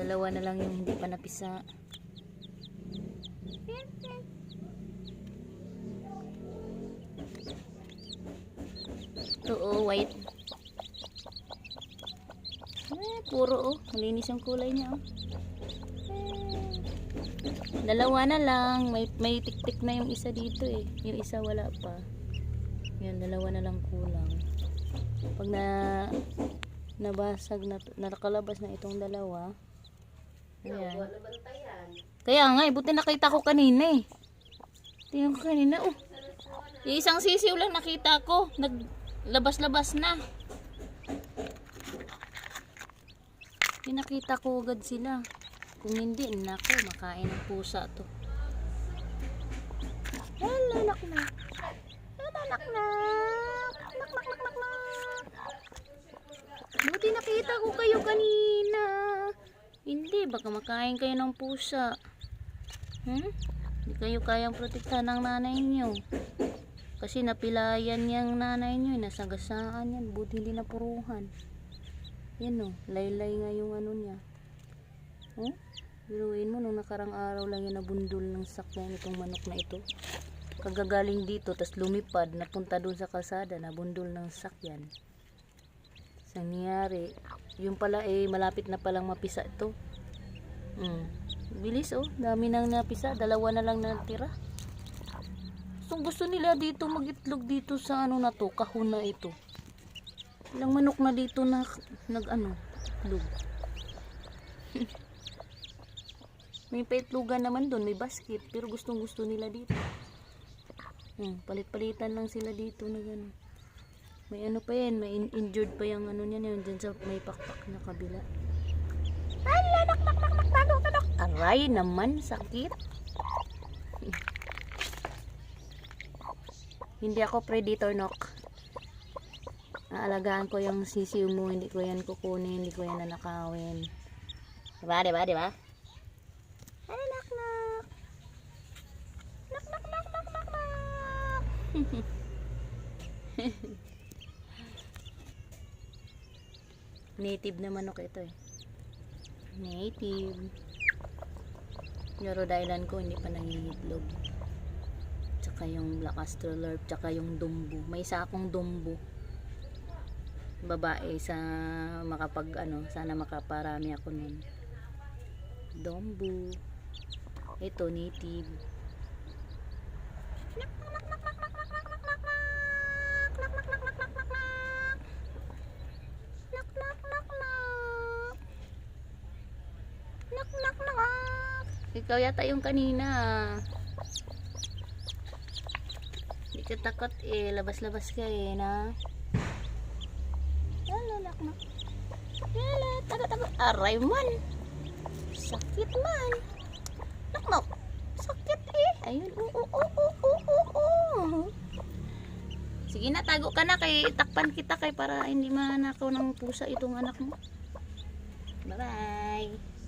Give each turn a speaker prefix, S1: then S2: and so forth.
S1: Dalawa na lang yung hindi pa napisa. Ito oh, white. Eh, puro oh. Malinis yung kulay niya oh. Dalawa na lang. May, may tik-tik na yung isa dito eh. Yung isa wala pa. Yan, dalawa na lang kulang. Pag na nabasag na, nakalabas na itong dalawa. Ayan. Kaya nga, eh, buti nakita ko kanina eh. Tingnan ko kanina, oh. Yung isang sisiw lang nakita ko. Naglabas-labas na. Pinakita ko agad sila. Kung hindi, nako, makain ng pusa to. Hello, nak na. Hello, nak na. Nak, nak, nak, nak, nak. Buti nakita ko kayo kanina. Baka makain kayo ng pusa. Hmm? Hindi kayo kayang protektahan ng nanay niyo. Kasi napilayan niyang nanay niyo, nasagasaan yan, buti hindi napuruhan. Yan o, laylay nga yung ano niya. Oh, biruin mo, nung nakarang araw lang yan nabundol ng sakyan itong manok na ito. Kagagaling dito, tas lumipad, napunta dun sa kalsada, nabundol ng sakyan. Sa nangyari, yung pala eh, malapit na palang mapisa ito. Mm. Bilis oh, dami nang napisa, dalawa na lang natira. So gusto nila dito magitlog dito sa ano na to, kahon na ito. Ilang manok na dito na nag ano, lug. may paitlugan naman doon, may basket, pero gustong gusto nila dito. Hmm, palit-palitan lang sila dito na gano'n. May ano pa yan, may in- injured pa yung ano niyan yun, dyan sa may pakpak na kabila. Ala, nak, nak, nak, nak, tago ka, nak. Aray naman, sakit. Hindi ako predator, nok. Aalagaan ko yung sisiw mo, hindi ko yan kukunin, hindi ko yan nanakawin. Diba, diba, diba? Ay, nak, nak. Nak, nak, nak, nak, nak, nak. Native na manok ito eh. Native. Yung Rhode Island ko hindi pa nangingitlog. Tsaka yung Black Astrolorp, tsaka yung Dumbo. May isa akong Dumbo. Babae sa makapag ano, sana makaparami ako nun. Dumbo. Ito native. Ikaw yata yung kanina. Hindi ka takot eh. Labas-labas ka eh na. Lala nak nak. Lala tago tago. Aray man. Sakit man. Nak. Sakit eh. Ayun. Oo oo oo oo oo. Sige na, tago ka na kay takpan kita kay para hindi manakaw ng pusa itong anak mo. Bye-bye.